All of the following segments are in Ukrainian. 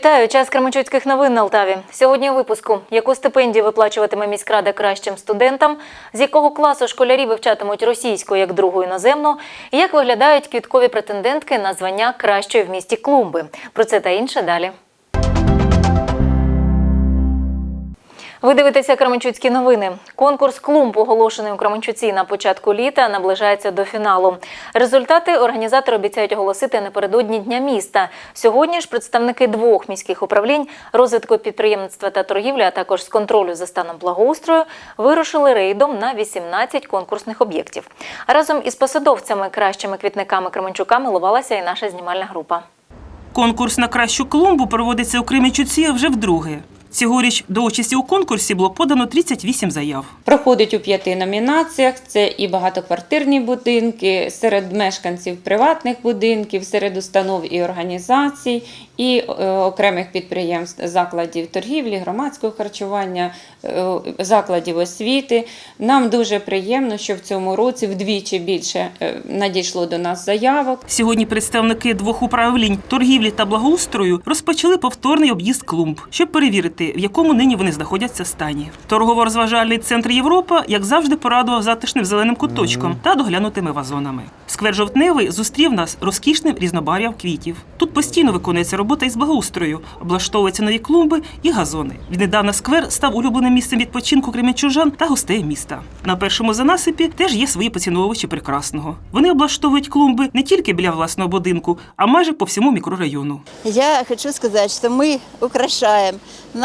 Вітаю! Час Кременчуцьких новин на Алтаві. Сьогодні у випуску. Яку стипендію виплачуватиме міськрада кращим студентам, з якого класу школярі вивчатимуть російську як другу іноземну, і як виглядають квіткові претендентки на звання кращої в місті клумби. Про це та інше далі. Ви дивитеся Кременчуцькі новини. Конкурс клумб, оголошений у Кременчуці на початку літа, наближається до фіналу. Результати організатори обіцяють оголосити напередодні Дня міста. Сьогодні ж представники двох міських управлінь розвитку підприємництва та торгівлі, а також з контролю за станом благоустрою, вирушили рейдом на 18 конкурсних об'єктів. Разом із посадовцями, кращими квітниками Кременчука милувалася і наша знімальна група. Конкурс на кращу клумбу проводиться у Кременчуці вже вдруге. Цьогоріч до участі у конкурсі було подано 38 заяв. Проходить у п'яти номінаціях: це і багатоквартирні будинки, серед мешканців приватних будинків, серед установ і організацій, і е, окремих підприємств, закладів торгівлі, громадського харчування, е, закладів освіти. Нам дуже приємно, що в цьому році вдвічі більше е, надійшло до нас заявок. Сьогодні представники двох управлінь торгівлі та благоустрою розпочали повторний об'їзд клумб, щоб перевірити, в якому нині вони знаходяться стані. Торгово-розважальний центр Європа, як завжди, порадував затишним зеленим куточком та доглянутими вазонами. Сквер жовтневий зустрів нас розкішним різнобарв'ям квітів. Тут постійно виконується робота із благоустрою, облаштовуються нові клумби і газони. Віднедавна сквер став улюбленим місцем відпочинку кремінчужан та гостей міста. На першому занасипі теж є свої поціновувачі прекрасного. Вони облаштовують клумби не тільки біля власного будинку, а майже по всьому мікрорайону. Я хочу сказать, что мы украшаем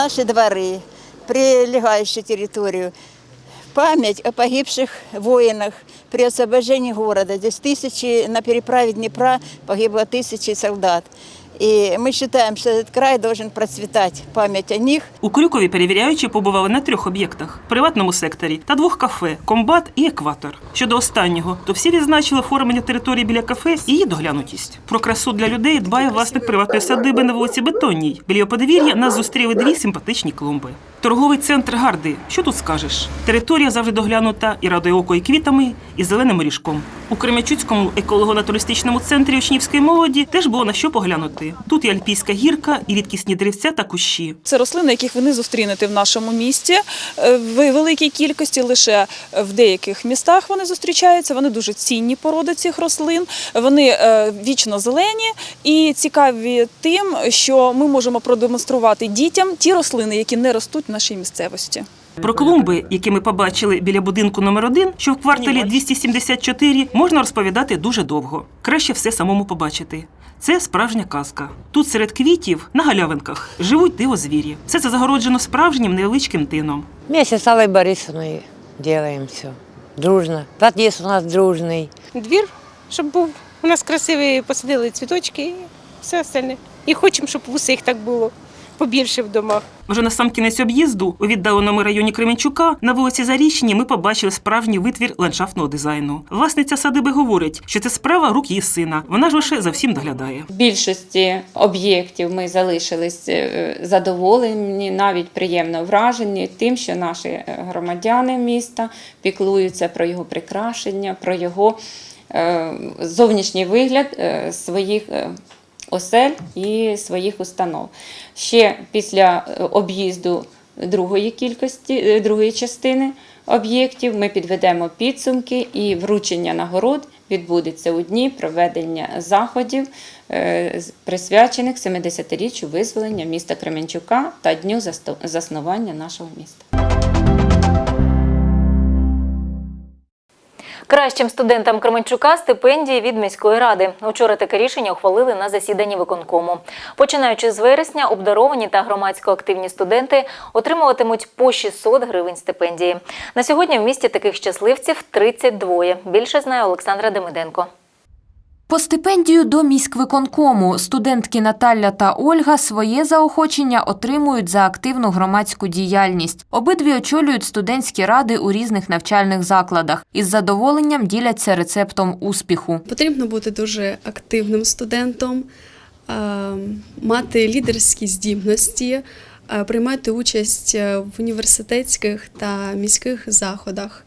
наши дворы, прилегающую территорию, память о погибших воинах при освобождении города. Здесь тысячи, на переправе Днепра погибло тысячи солдат. И ми вважаємо, що цей край має процвітати память о них. У Крюкові перевіряючі побували на трьох об'єктах приватному секторі та двох кафе Комбат і Екватор. Щодо останнього, то всі відзначили оформлення території біля кафе і її доглянутість. Про красу для людей дбає власник приватної садиби на вулиці Бетонній. Біля подвір'я нас зустріли дві симпатичні клумби. Торговий центр Гарди. Що тут скажеш? Територія завжди доглянута і радує око і квітами, і зеленим ріжком. У Кременчуцькому еколого-натуристичному центрі учнівської молоді теж було на що поглянути. Тут і альпійська гірка, і рідкісні деревця та кущі. Це рослини, яких ви не зустрінете в нашому місті е, в великій кількості. Лише в деяких містах вони зустрічаються. Вони дуже цінні породи цих рослин. Вони е, вічно зелені і цікаві тим, що ми можемо продемонструвати дітям ті рослини, які не ростуть в нашій місцевості. Про клумби, які ми побачили біля будинку номер 1 що в кварталі 274, можна розповідати дуже довго. Краще все самому побачити. Це справжня казка. Тут серед квітів на галявинках живуть дивозвірі. Все це загороджено справжнім невеличким тином. Вместе с Аллой Борисовной делаем все. Дружно. Подъезд у нас дружный. двір, щоб був у нас красивий, посадили цвіточки і все остальне. І хочемо, щоб в усіх так було побільше в домах. Вже на сам кінець об'їзду у віддаленому районі Кременчука на вулиці Зарічній ми побачили справжній витвір ландшафтного дизайну. Власниця садиби говорить, що це справа рук її сина. Вона ж лише за всім доглядає. В більшості об'єктів ми залишились е, задоволені, навіть приємно вражені тим, що наші е, громадяни міста піклуються про його прикрашення, про його е, зовнішній вигляд своїх осель і своїх установ. Ще після е, об'їзду другої кількості, е, другої частини об'єктів ми підведемо підсумки і вручення нагород відбудеться у дні проведення заходів, е, присвячених 70-річчю визволення міста Кременчука та дню заснування нашого міста. Кращим студентам Кременчука стипендії від міської ради. Учора таке рішення ухвалили на засіданні виконкому. Починаючи з вересня, обдаровані та громадсько активні студенти отримуватимуть по 600 гривень стипендії. На сьогодні в місті таких щасливців 32. Більше знає Олександра Демиденко. По стипендію до міськвиконкому студентки Наталя та Ольга своє заохочення отримують за активну громадську діяльність. Обидві очолюють студентські ради у різних навчальних закладах. Із задоволенням діляться рецептом успіху. Потрібно бути дуже активним студентом, е, мати лідерські здібності, е, приймати участь в університетських та міських заходах.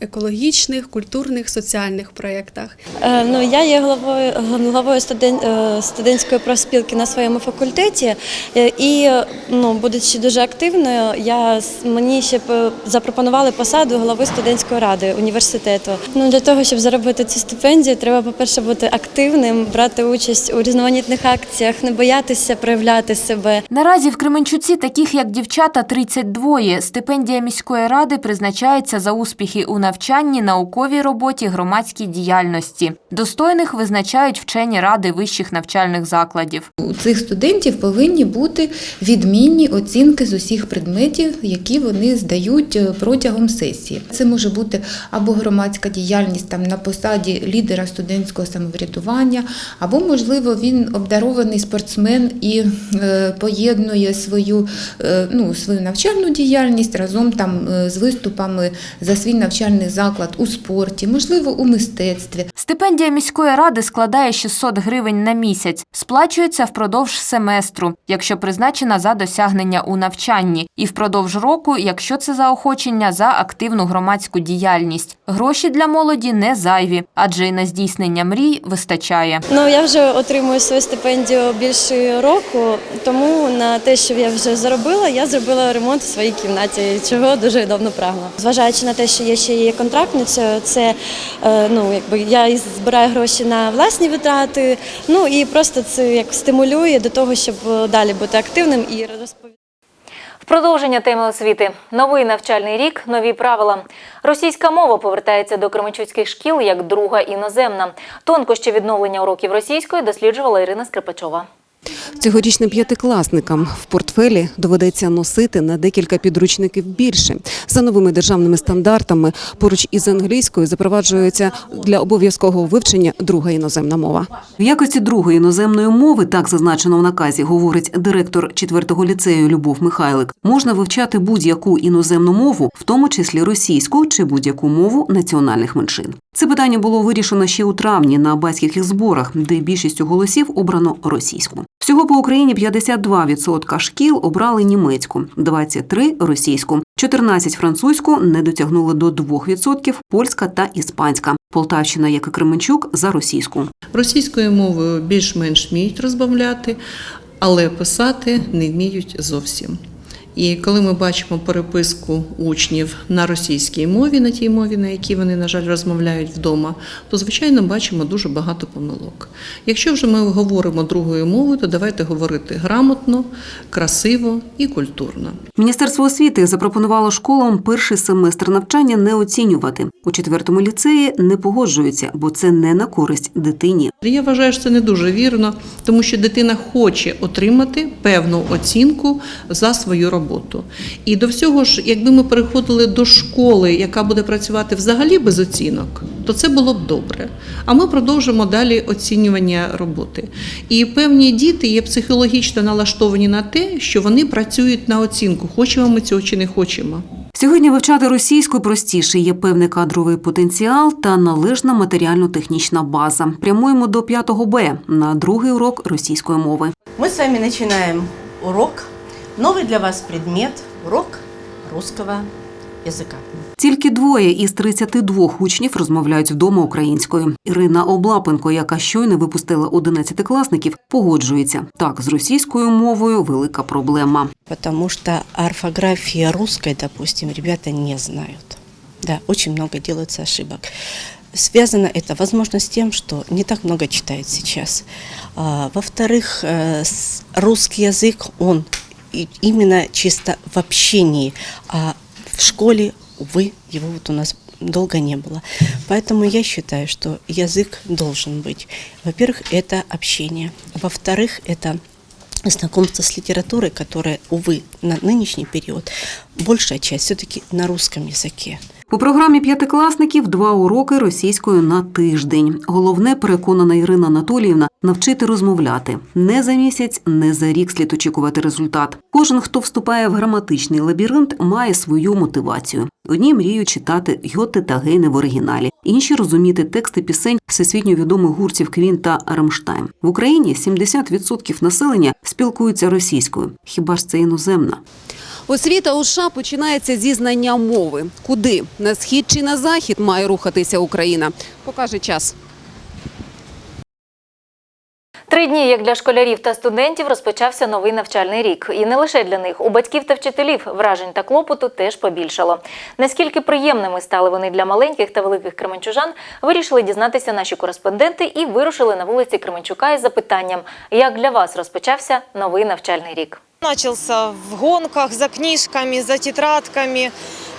Екологічних, культурних, соціальних проєктах. Е, Ну, я є головою, головою студен, е, студентської профспілки на своєму факультеті. Е, І, ну, будучи дуже активною, я, мені ще запропонували посаду голови студентської ради університету. Ну, для того, щоб заробити цю стипендію, треба, по-перше, бути активним, брати участь у різноманітних акціях, не боятися проявляти себе. Наразі в Кременчуці таких як дівчата 32. Стипендія міської ради призначається за успіхи у навчанні, науковій роботі, громадській діяльності. Достойних визначають вчені ради вищих навчальних закладів. У цих студентів повинні бути відмінні оцінки з усіх предметів, які вони здають е, протягом сесії. Це може бути або громадська діяльність там на посаді лідера студентського самоврядування, або, можливо, він обдарований спортсмен і е, поєднує свою, е, ну, свою навчальну діяльність разом там з виступами за свій навчальний заклад у спорті, можливо, у мистецтві. Стипендія міської ради складає 600 гривень на місяць, сплачується впродовж семестру, якщо призначена за досягнення у навчанні, і впродовж року, якщо це заохочення за активну громадську діяльність. Гроші для молоді не зайві, адже і на здійснення мрій вистачає. Ну, я вже отримую свою стипендію більше року, тому на те, що я вже заробила, я зробила ремонт у своїй кімнаті, чого дуже давно прагла. Зважаючи на те, що я ще є контрактницею, це е, ну, якби я збираю гроші на власні витрати. Ну і просто це як стимулює до того, щоб е, далі бути активним і розповідати. Продовження теми освіти. Новий навчальний рік, нові правила. Російська мова повертається до кременчуцьких шкіл як друга іноземна. Тонкощі відновлення уроків російської досліджувала Ірина Скрипачова. Цьогорічним п'ятикласникам в портфелі доведеться носити на декілька підручників більше. За новими державними стандартами поруч із англійською запроваджується для обов'язкового вивчення друга іноземна мова. В якості другої іноземної мови, так зазначено в наказі, говорить директор 4-го ліцею Любов Михайлик, можна вивчати будь-яку іноземну мову, в тому числі російську чи будь-яку мову національних меншин. Це питання було вирішено ще у травні на батьківських зборах, де більшістю голосів обрано російську. Всього по Україні 52% шкіл обрали німецьку, 23 – російську, 14 – французьку, не дотягнули до 2%, польська та іспанська. Полтавщина, як і Кременчук, за російську. Російською мовою більш-менш вміють розмовляти, але писати не вміють зовсім. І коли ми бачимо переписку учнів на російській мові, на тій мові, на якій вони, на жаль, розмовляють вдома, то звичайно бачимо дуже багато помилок. Якщо вже ми говоримо другою мовою, то давайте говорити грамотно, красиво і культурно. Міністерство освіти запропонувало школам перший семестр навчання не оцінювати. У четвертому ліцеї не погоджуються, бо це не на користь дитині. Я вважаю, що це не дуже вірно, тому що дитина хоче отримати певну оцінку за свою роботу. І до всього ж, якби ми переходили до школи, яка буде працювати взагалі без оцінок, то це було б добре. А ми продовжимо далі оцінювання роботи. І певні діти є психологічно налаштовані на те, що вони працюють на оцінку, хочемо ми цього чи не хочемо. Сьогодні вивчати російську простіше є певний кадровий потенціал та належна матеріально-технічна база. Прямуємо до 5 Б на другий урок російської мови. Мы с вами начинаем урок. Новый для вас предмет – урок русского языка. Тільки двоє із 32 учнів розмовляють вдома українською. Ірина Облапенко, яка щойно випустила 11-класників, погоджується. Так, з російською мовою велика проблема. Потому что орфография русской, допустим, ребята не знают. Да, очень много делается ошибок. Связано это, возможно, с тем, что не так много читают сейчас. А, Во-вторых, э, с- русский язык, он и- именно чисто в общении, а в школе, увы, его вот у нас долго не было. Поэтому я считаю, что язык должен быть. Во-первых, это общение. Во-вторых, это знакомство с литературой, которая, увы, на нынешний период большая часть все-таки на русском языке. По програмі п'ятикласників два уроки російською на тиждень. Головне, переконана Ірина Анатоліївна, навчити розмовляти. Не за місяць, не за рік слід очікувати результат. Кожен, хто вступає в граматичний лабіринт, має свою мотивацію. Одні мріють читати йоти та Гейне в оригіналі, інші розуміти тексти пісень всесвітньо відомих гуртів Квін та Рамштайн. В Україні 70% населення спілкуються російською. Хіба ж це іноземна? Освіта у США починається зі знання мови. Куди на схід чи на захід має рухатися Україна? Покаже час. Три дні, як для школярів та студентів, розпочався новий навчальний рік. І не лише для них. У батьків та вчителів вражень та клопоту теж побільшало. Наскільки приємними стали вони для маленьких та великих кременчужан, вирішили дізнатися наші кореспонденти і вирушили на вулиці Кременчука із запитанням, як для вас розпочався новий навчальний рік. Начался в гонках за книжками, за тетрадками,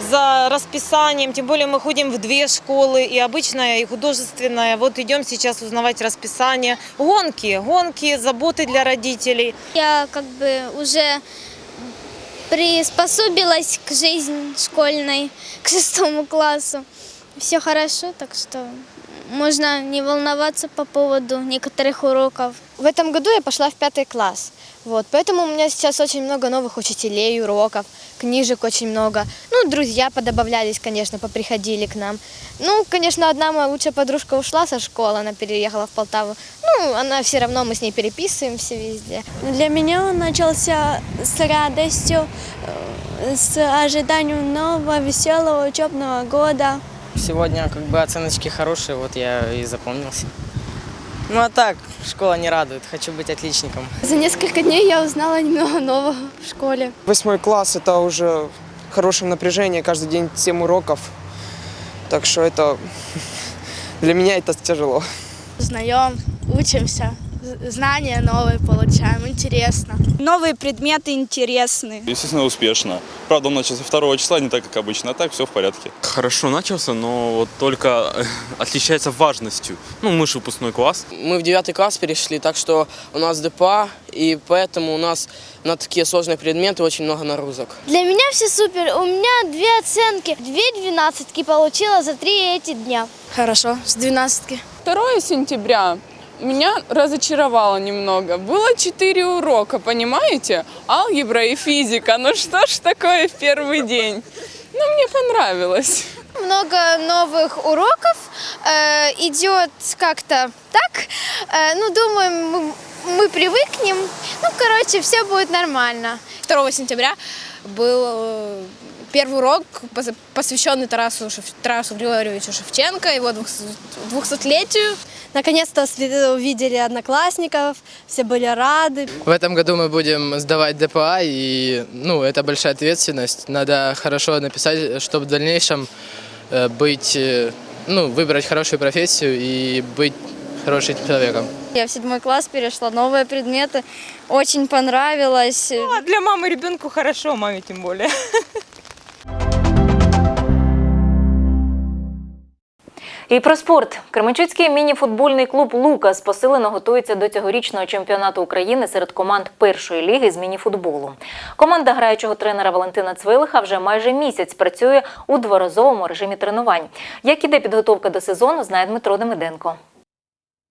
за расписанием. Тем более мы ходим в две школы, и обычная, и художественная. Вот идем сейчас узнавать расписание. Гонки, гонки, заботы для родителей. Я как бы уже приспособилась к жизни школьной, к шестому классу. Все хорошо, так что можно не волноваться по поводу некоторых уроков. В этом году я пошла в пятый класс. Вот, поэтому у меня сейчас очень много новых учителей, уроков, книжек очень много. Ну, друзья подобавлялись, конечно, поприходили к нам. Ну, конечно, одна моя лучшая подружка ушла со школы, она переехала в Полтаву. Ну, она все равно, мы с ней переписываемся везде. Для меня он начался с радостью, э, с ожиданием нового веселого учебного года. Сегодня как бы оценочки хорошие, вот я и запомнился. Ну а так, школа не радует, хочу быть отличником. За несколько дней я узнала немного нового в школе. Восьмой класс – это уже хорошее напряжение, каждый день 7 уроков. Так что это для меня это тяжело. Узнаем, учимся, Знания новые получаем, интересно. Новые предметы интересны. Естественно, успешно. Правда, он начался 2 числа, не так, как обычно, а так все в порядке. Хорошо начался, но вот только отличается важностью. Ну, мы же выпускной класс. Мы в девятый класс перешли, так что у нас ДПА, и поэтому у нас на такие сложные предметы очень много нагрузок. Для меня все супер. У меня две оценки. Две двенадцатки получила за три эти дня. Хорошо, с двенадцатки. 2 сентября меня разочаровало немного. Было четыре урока, понимаете? Алгебра и физика. Ну что ж такое в первый день? Ну, мне понравилось. Много новых уроков, э, идет как-то так. Э, ну, думаем, мы, мы привыкнем. Ну, короче, все будет нормально. 2 сентября был э, первый урок, пос- посвященный Тарасу, Тарасу Григорьевичу Шевченко, его двухсотлетию. Наконец-то увидели одноклассников, все были рады. В этом году мы будем сдавать ДПА, и ну, это большая ответственность. Надо хорошо написать, чтобы в дальнейшем э, быть, э, ну, выбрать хорошую профессию и быть хорошим человеком. Я в седьмой класс перешла, новые предметы, очень понравилось. Ну, а для мамы ребенку хорошо, маме тем более. І про спорт. Кременчуцький міні-футбольний клуб Лукас посилено готується до цьогорічного чемпіонату України серед команд першої ліги з міні-футболу. Команда граючого тренера Валентина Цвилиха вже майже місяць працює у дворазовому режимі тренувань. Як іде підготовка до сезону, знає Дмитро Демиденко.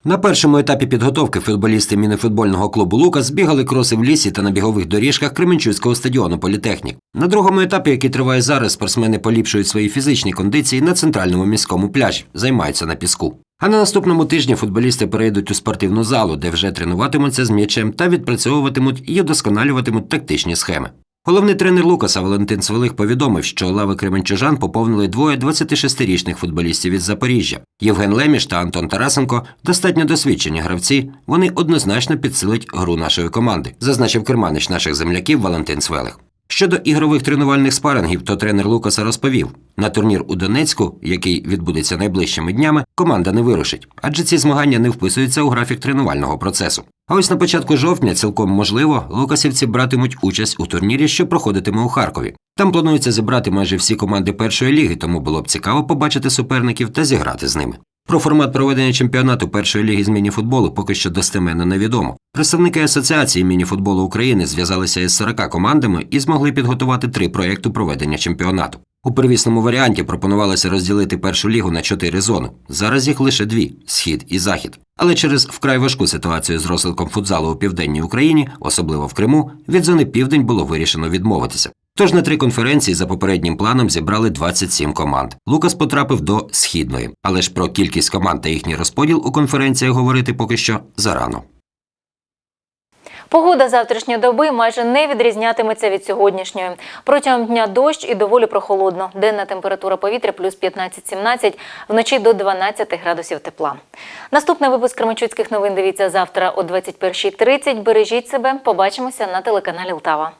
На першому етапі підготовки футболісти мініфутбольного клубу Лукас бігали кроси в лісі та на бігових доріжках Кременчуцького стадіону Політехнік. На другому етапі, який триває зараз, спортсмени поліпшують свої фізичні кондиції на центральному міському пляжі, займаються на піску. А на наступному тижні футболісти перейдуть у спортивну залу, де вже тренуватимуться з м'ячем та відпрацьовуватимуть і удосконалюватимуть тактичні схеми. Головний тренер Лукаса Валентин Свелих повідомив, що лави кременчужан поповнили двоє 26-річних футболістів із Запоріжжя. Євген Леміш та Антон Тарасенко достатньо досвідчені гравці. Вони однозначно підсилить гру нашої команди, зазначив керманич наших земляків Валентин Свелих. Щодо ігрових тренувальних спарингів, то тренер Лукаса розповів: на турнір у Донецьку, який відбудеться найближчими днями, команда не вирушить, адже ці змагання не вписуються у графік тренувального процесу. А ось на початку жовтня, цілком можливо, лукасівці братимуть участь у турнірі, що проходитиме у Харкові. Там планується зібрати майже всі команди першої ліги, тому було б цікаво побачити суперників та зіграти з ними. Про формат проведення чемпіонату першої ліги з мініфутболу поки що достеменно невідомо. Представники Асоціації мініфутболу України зв'язалися із 40 командами і змогли підготувати три проєкту проведення чемпіонату. У первісному варіанті пропонувалося розділити першу лігу на чотири зони. Зараз їх лише дві схід і захід. Але через вкрай важку ситуацію з розвитком футзалу у південній Україні, особливо в Криму, від зони південь було вирішено відмовитися. Тож на три конференції за попереднім планом зібрали 27 команд. Лукас потрапив до східної, але ж про кількість команд та їхній розподіл у конференціях говорити поки що зарано. Погода завтрашньої доби майже не відрізнятиметься від сьогоднішньої. Протягом дня дощ і доволі прохолодно. Денна температура повітря плюс 15-17, вночі до 12 градусів тепла. Наступний випуск Кременчуцьких новин дивіться завтра о 21.30. Бережіть себе. Побачимося на телеканалі Лтава.